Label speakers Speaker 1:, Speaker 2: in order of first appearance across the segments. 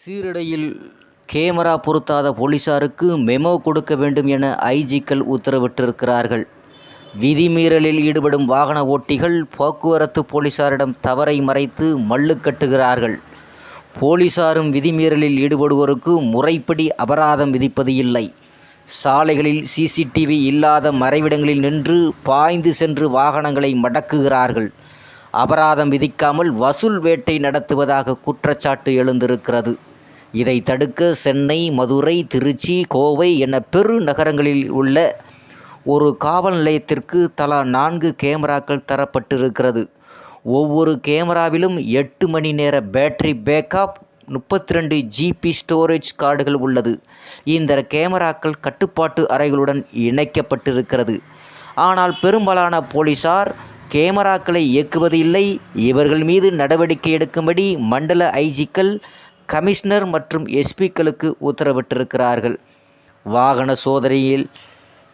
Speaker 1: சீரடையில் camera பொருத்தாத போலீசாருக்கு memo கொடுக்க வேண்டும் என ஐஜிக்கள் உத்தரவிட்டிருக்கிறார்கள். விதிமீறலில் ஈடுபடும் வாகன ஓட்டிகள் போக்குவரத்து போலீசாரிடம் தவறை மறைத்து மல்லு கட்டுகிறார்கள். போலீசாரும் விதிமீறலில் ஈடுபடுவோருக்கு முறைப்படி அபராதம் விதிப்பது இல்லை. சாலைகளில் சிசிடிவி இல்லாத மறைவிடங்களில் நின்று பாய்ந்து சென்று வாகனங்களை மடக்குகிறார்கள். அபராதம் விதிக்காமல் வசூல் வேட்டை நடத்துவதாக குற்றச்சாட்டு எழுந்திருக்கிறது. இதை தடுக்க சென்னை மதுரை திருச்சி கோவை என பெருநகரங்களில் உள்ள ஒரு காவல் நிலையத்திற்கு தலா நான்கு கேமராக்கள் தரப்பட்டிருக்கிறது. ஒவ்வொரு கேமராவிலும் எட்டு மணி நேர பேட்டரி பேக்கப் முப்பத்தி ரெண்டு ஜிபி ஸ்டோரேஜ் கார்டுகள் உள்ளது. இந்த கேமராக்கள் கட்டுப்பாட்டு அறைகளுடன் இணைக்கப்பட்டிருக்கிறது. ஆனால் பெரும்பாலான போலீசார் கேமராக்களை இயக்குவது இல்லை. இவர்கள் மீது நடவடிக்கை எடுக்கும்படி மண்டல ஐஜிக்கள் கமிஷனர் மற்றும் எஸ்பிக்களுக்கு உத்தரவிட்டிருக்கிறார்கள். வாகன சோதனையில்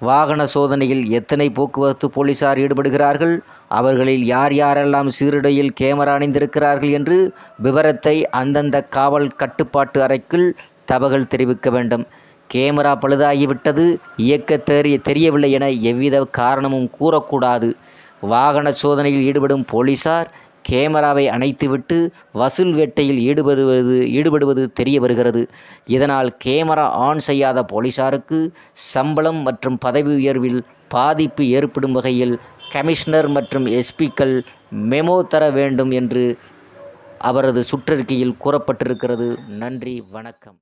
Speaker 1: வாகன சோதனையில் எத்தனை போக்குவரத்து போலீசார் ஈடுபடுகிறார்கள்? அவர்களில் யார் யாரெல்லாம் சீருடையில் கேமரா அணிந்திருக்கிறார்கள் என்று விவரத்தை அந்தந்த காவல் கட்டுப்பாட்டு அறைக்குள் தகவல் தெரிவிக்க வேண்டும். கேமரா பழுதாகிவிட்டது இயக்க தெரிய தெரியவில்லை என எவ்வித காரணமும் கூறக்கூடாது. வாகன சோதனையில் ஈடுபடும் போலீசார் கேமராவை அணைத்துவிட்டு வசூல் வேட்டையில் ஈடுபடுவது ஈடுபடுவது தெரிய வருகிறது. இதனால் கேமரா ஆன் செய்யாத போலீசாருக்கு சம்பளம் மற்றும் பதவி உயர்வில் பாதிப்பு ஏற்படும் வகையில் கமிஷனர் மற்றும் எஸ்பிக்கள் மெமோ தர வேண்டும் என்று அவரது சுற்றறிக்கையில் கூறப்பட்டிருக்கிறது. நன்றி வணக்கம்.